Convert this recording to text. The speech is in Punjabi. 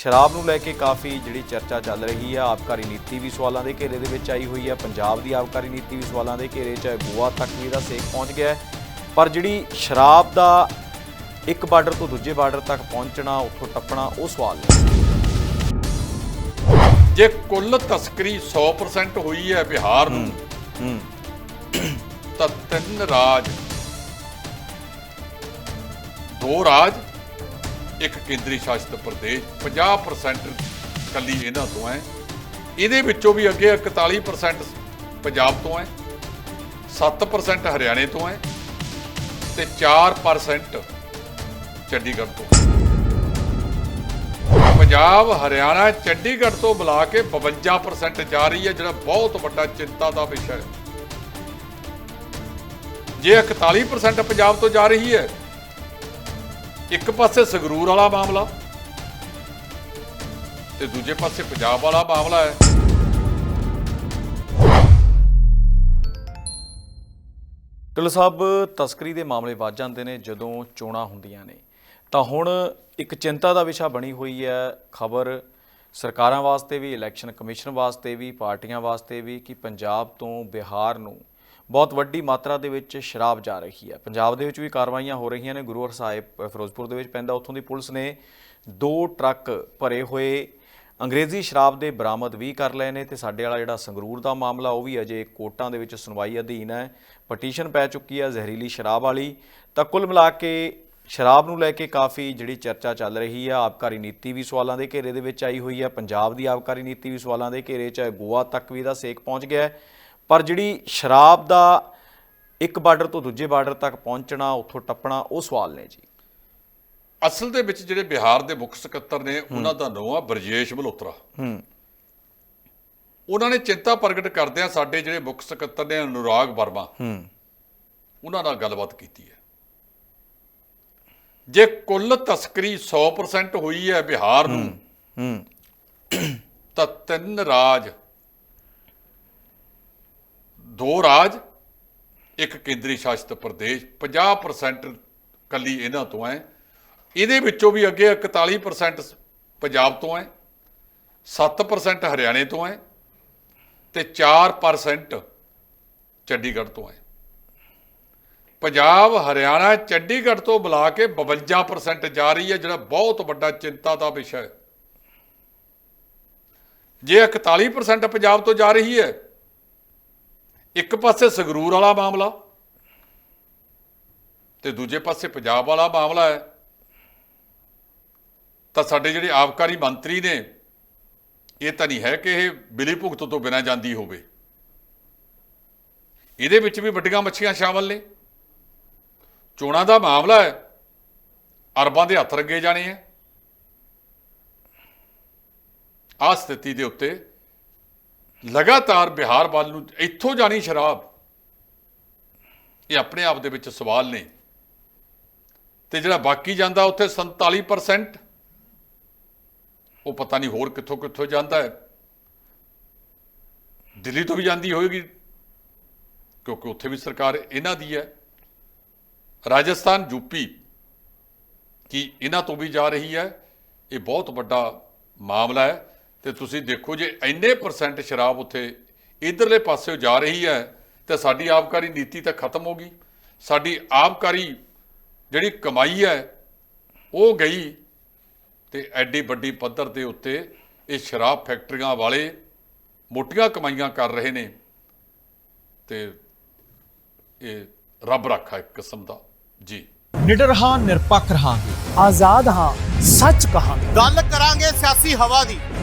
ਸ਼ਰਾਬ ਨੂੰ ਲੈ ਕੇ ਕਾਫੀ ਜਿਹੜੀ ਚਰਚਾ ਚੱਲ ਰਹੀ ਹੈ। ਆਬਕਾਰੀ ਨੀਤੀ ਵੀ ਸਵਾਲਾਂ ਦੇ ਘੇਰੇ ਦੇ ਵਿੱਚ ਆਈ ਹੋਈ ਹੈ। ਪੰਜਾਬ ਦੀ ਆਬਕਾਰੀ ਨੀਤੀ ਵੀ ਸਵਾਲਾਂ ਦੇ ਘੇਰੇ 'ਚ ਹੈ ਗੋਆ ਤੱਕ ਵੀ ਇਹਦਾ ਸੇਕ ਪਹੁੰਚ ਗਿਆ ਹੈ। ਪਰ ਜਿਹੜੀ ਸ਼ਰਾਬ ਦਾ ਇੱਕ ਬਾਰਡਰ ਤੋਂ ਦੂਜੇ ਬਾਰਡਰ ਤੱਕ ਪਹੁੰਚਣਾ ਉੱਥੋਂ ਟੱਪਣਾ ਉਹ ਸਵਾਲ ਨੇ। ਜੇ ਕੁੱਲ ਤਸਕਰੀ 100% ਹੋਈ ਹੈ ਬਿਹਾਰ ਨੂੰ ਹੂੰ। ਤਾਂ ਤਿੰਨ ਰਾਜ ਦੋ ਰਾਜ ਇੱਕ ਕੇਂਦਰੀ ਸ਼ਾਸਿਤ ਪ੍ਰਦੇਸ਼ 50% ਕੱਲੀ ਇਹਨਾਂ ਤੋਂ ਹੈ। ਇਹਦੇ ਵਿੱਚੋਂ ਵੀ ਅੱਗੇ 41% ਪੰਜਾਬ ਤੋਂ ਹੈ 7% ਹਰਿਆਣੇ ਤੋਂ ਹੈ ਤੇ 4% ਚੰਡੀਗੜ੍ਹ ਤੋਂ। ਪੰਜਾਬ, ਹਰਿਆਣਾ, ਚੰਡੀਗੜ੍ਹ ਤੋਂ ਬੁਲਾ ਕੇ 52% ਜਾ ਰਹੀ ਹੈ, ਜਿਹੜਾ ਬਹੁਤ ਵੱਡਾ ਚਿੰਤਾ ਦਾ ਵਿਸ਼ਾ ਹੈ। ਜੇ 41% ਪੰਜਾਬ ਤੋਂ ਜਾ ਰਹੀ ਹੈ ਇੱਕ ਪਾਸੇ ਸੰਗਰੂਰ ਵਾਲਾ ਮਾਮਲਾ ਤੇ ਦੂਜੇ ਪਾਸੇ ਪੰਜਾਬ ਵਾਲਾ ਮਾਮਲਾ ਹੈ। ਟਿਲ ਸਾਹਿਬ, ਤਸਕਰੀ ਦੇ ਮਾਮਲੇ ਵੱਧ ਜਾਂਦੇ ਨੇ ਜਦੋਂ ਚੋਣਾਂ ਹੁੰਦੀਆਂ ਨੇ। ਤਾਂ ਹੁਣ ਇੱਕ ਚਿੰਤਾ ਦਾ ਵਿਸ਼ਾ ਬਣੀ ਹੋਈ ਹੈ ਖਬਰ ਸਰਕਾਰਾਂ ਵਾਸਤੇ ਵੀ, ਇਲੈਕਸ਼ਨ ਕਮਿਸ਼ਨ ਵਾਸਤੇ ਵੀ, ਪਾਰਟੀਆਂ ਵਾਸਤੇ ਵੀ ਕਿ ਪੰਜਾਬ ਤੋਂ ਬਿਹਾਰ ਨੂੰ ਬਹੁਤ ਵੱਡੀ ਮਾਤਰਾ ਦੇ ਵਿੱਚ ਸ਼ਰਾਬ ਜਾ ਰਹੀ ਹੈ। ਪੰਜਾਬ ਦੇ ਵਿੱਚ ਵੀ ਕਾਰਵਾਈਆਂ ਹੋ ਰਹੀਆਂ ਨੇ। ਗੁਰੂ ਸਾਹਿਬ ਫਿਰੋਜ਼ਪੁਰ ਦੇ ਵਿੱਚ ਪੈਂਦਾ। ਉੱਥੋਂ ਦੀ ਪੁਲਿਸ ਨੇ ਦੋ ਟਰੱਕ ਭਰੇ ਹੋਏ ਅੰਗਰੇਜ਼ੀ ਸ਼ਰਾਬ ਦੇ ਬਰਾਮਦ ਵੀ ਕਰ ਲਏ ਨੇ ਤੇ ਸਾਡੇ ਵਾਲਾ ਜਿਹੜਾ ਸੰਗਰੂਰ ਦਾ ਮਾਮਲਾ, ਉਹ ਵੀ ਅਜੇ ਕੋਰਟਾਂ ਦੇ ਵਿੱਚ ਸੁਣਵਾਈ ਅਧੀਨ ਹੈ। ਪਟੀਸ਼ਨ ਪੈ ਚੁੱਕੀ ਹੈ ਜ਼ਹਿਰੀਲੀ ਸ਼ਰਾਬ ਵਾਲੀ। ਤਾਂ ਕੁੱਲ ਮਿਲਾ ਕੇ ਸ਼ਰਾਬ ਨੂੰ ਲੈ ਕੇ ਕਾਫੀ ਜਿਹੜੀ ਚਰਚਾ ਚੱਲ ਰਹੀ ਹੈ ਆਬਕਾਰੀ ਨੀਤੀ ਵੀ ਸਵਾਲਾਂ ਦੇ ਘੇਰੇ ਦੇ ਵਿੱਚ ਆਈ ਹੋਈ ਹੈ। ਪੰਜਾਬ ਦੀ ਆਬਕਾਰੀ ਨੀਤੀ ਵੀ ਸਵਾਲਾਂ ਦੇ ਘੇਰੇ 'ਚ ਹੈ। ਗੋਆ ਤੱਕ ਵੀ ਇਹਦਾ ਸੇਕ ਪਹੁੰਚ ਗਿਆ ਹੈ। ਪਰ ਜਿਹੜੀ ਸ਼ਰਾਬ ਦਾ ਇੱਕ ਬਾਰਡਰ ਤੋਂ ਦੂਜੇ ਬਾਰਡਰ ਤੱਕ ਪਹੁੰਚਣਾ ਉੱਥੋਂ ਟੱਪਣਾ ਉਹ ਸਵਾਲ ਨੇ ਜੀ। ਅਸਲ ਦੇ ਵਿੱਚ ਜਿਹੜੇ ਬਿਹਾਰ ਦੇ ਮੁੱਖ ਸਕੱਤਰ ਨੇ ਉਹਨਾਂ ਦਾ ਨਾਮ ਆ ਬਰਜੇਸ਼ ਮਲਹੋਤਰਾ। ਹੂੰ। ਉਹਨਾਂ ਨੇ ਚਿੰਤਾ ਪ੍ਰਗਟ ਕਰਦਿਆਂ ਸਾਡੇ ਜਿਹੜੇ ਮੁੱਖ ਸਕੱਤਰ ਨੇ ਅਨੁਰਾਗ ਵਰਮਾ ਹੂੰ। ਉਹਨਾਂ ਨਾਲ ਗੱਲਬਾਤ ਕੀਤੀ ਹੈ। ਜੇ ਕੁੱਲ ਤਸਕਰੀ 100% ਹੋਈ ਹੈ ਬਿਹਾਰ ਨੂੰ ਹੂੰ। ਤਾਂ ਤਿੰਨ ਰਾਜ ਦੋ ਰਾਜ, ਇੱਕ ਕੇਂਦਰੀ ਸ਼ਾਸਿਤ ਪ੍ਰਦੇਸ਼ 50% ਕੱਲੀ ਇਹਨਾਂ ਤੋਂ ਹੈ ਇਹਦੇ ਵਿੱਚੋਂ ਵੀ ਅੱਗੇ 41% ਪੰਜਾਬ ਤੋਂ ਹੈ 7% ਹਰਿਆਣੇ ਤੋਂ ਹੈ ਤੇ 4% ਚੰਡੀਗੜ੍ਹ ਤੋਂ ਹੈ ਪੰਜਾਬ, ਹਰਿਆਣਾ, ਚੰਡੀਗੜ੍ਹ ਤੋਂ ਬੁਲਾ ਕੇ 52% ਜਾ ਰਹੀ ਹੈ, ਜਿਹੜਾ ਬਹੁਤ ਵੱਡਾ ਚਿੰਤਾ ਦਾ ਵਿਸ਼ਾ ਹੈ। ਜੇ 41% ਪੰਜਾਬ ਤੋਂ ਜਾ ਰਹੀ ਹੈ ਇੱਕ ਪਾਸੇ ਸੰਗਰੂਰ ਵਾਲਾ ਮਾਮਲਾ ਤੇ ਦੂਜੇ ਪਾਸੇ ਪੰਜਾਬ ਵਾਲਾ ਮਾਮਲਾ ਹੈ। ਤਾਂ ਸਾਡੇ ਜਿਹੜੇ ਆਬਕਾਰੀ ਮੰਤਰੀ ਨੇ, ਇਹ ਤਾਂ ਨਹੀਂ ਹੈ ਕਿ ਇਹ ਬਿਲੀ ਭੁਗਤ ਤੋਂ ਬਿਨਾਂ ਜਾਂਦੀ ਹੋਵੇ। ਇਹਦੇ ਵਿੱਚ ਵੀ ਵੱਡੀਆਂ ਮੱਛੀਆਂ ਸ਼ਾਮਲ ਨੇ। ਚੋਣਾਂ ਦਾ ਮਾਮਲਾ ਹੈ। ਅਰਬਾਂ ਦੇ ਹੱਥ ਰੱਗੇ ਜਾਣੇ ਹੈ ਆ ਸਥਿਤੀ ਦੇ ਉੱਤੇ ਲਗਾਤਾਰ ਬਿਹਾਰ ਵੱਲ ਨੂੰ ਇੱਥੋਂ ਜਾਣੀ ਸ਼ਰਾਬ। ਇਹ ਆਪਣੇ ਆਪ ਦੇ ਵਿੱਚ ਸਵਾਲ ਨੇ। ਤੇ ਜਿਹੜਾ ਬਾਕੀ ਜਾਂਦਾ ਉੱਥੇ 47% ਉਹ ਪਤਾ ਨਹੀਂ ਹੋਰ ਕਿੱਥੋਂ ਕਿੱਥੋਂ ਜਾਂਦਾ ਹੈ। ਦਿੱਲੀ ਤੋਂ ਵੀ ਜਾਂਦੀ ਹੋਏਗੀ, ਕਿਉਂਕਿ ਉੱਥੇ ਵੀ ਸਰਕਾਰ ਇਹਨਾਂ ਦੀ ਹੈ। ਰਾਜਸਥਾਨ ਯੂਪੀ ਕੀ ਇਹਨਾਂ ਤੋਂ ਵੀ ਜਾ ਰਹੀ ਹੈ। ਇਹ ਬਹੁਤ ਵੱਡਾ ਮਾਮਲਾ ਹੈ। ਤੇ ਤੁਸੀਂ ਦੇਖੋ ਜੇ ਇੰਨੇ ਪਰਸੈਂਟ ਸ਼ਰਾਬ ਉੱਥੇ ਇਧਰਲੇ ਪਾਸੇ ਜਾ ਰਹੀ ਹੈ ਤੇ ਸਾਡੀ ਆਬਕਾਰੀ ਨੀਤੀ ਤਾਂ ਖਤਮ ਹੋ ਗਈ। ਸਾਡੀ ਆਬਕਾਰੀ ਜਿਹੜੀ ਕਮਾਈ ਹੈ ਉਹ ਗਈ ਤੇ ਐਡੀ ਵੱਡੀ ਪੱਧਰ ਦੇ ਉੱਤੇ ਇਹ ਸ਼ਰਾਬ ਫੈਕਟਰੀਆਂ ਵਾਲੇ ਮੋਟੀਆਂ ਕਮਾਈਆਂ ਕਰ ਰਹੇ ਨੇ ਤੇ ਇਹ ਰੱਬ ਰੱਖਾ ਇੱਕ ਕਿਸਮ ਦਾ। ਜੀ। ਨਿਡਰ ਹਾਂ ਨਿਰਪੱਖ ਰਹਾਂਗੇ। ਆਜ਼ਾਦ ਹਾਂ ਸੱਚ ਕਹਾਂਗੇ। ਗੱਲ ਕਰਾਂਗੇ ਸਿਆਸੀ ਹਵਾ ਦੀ।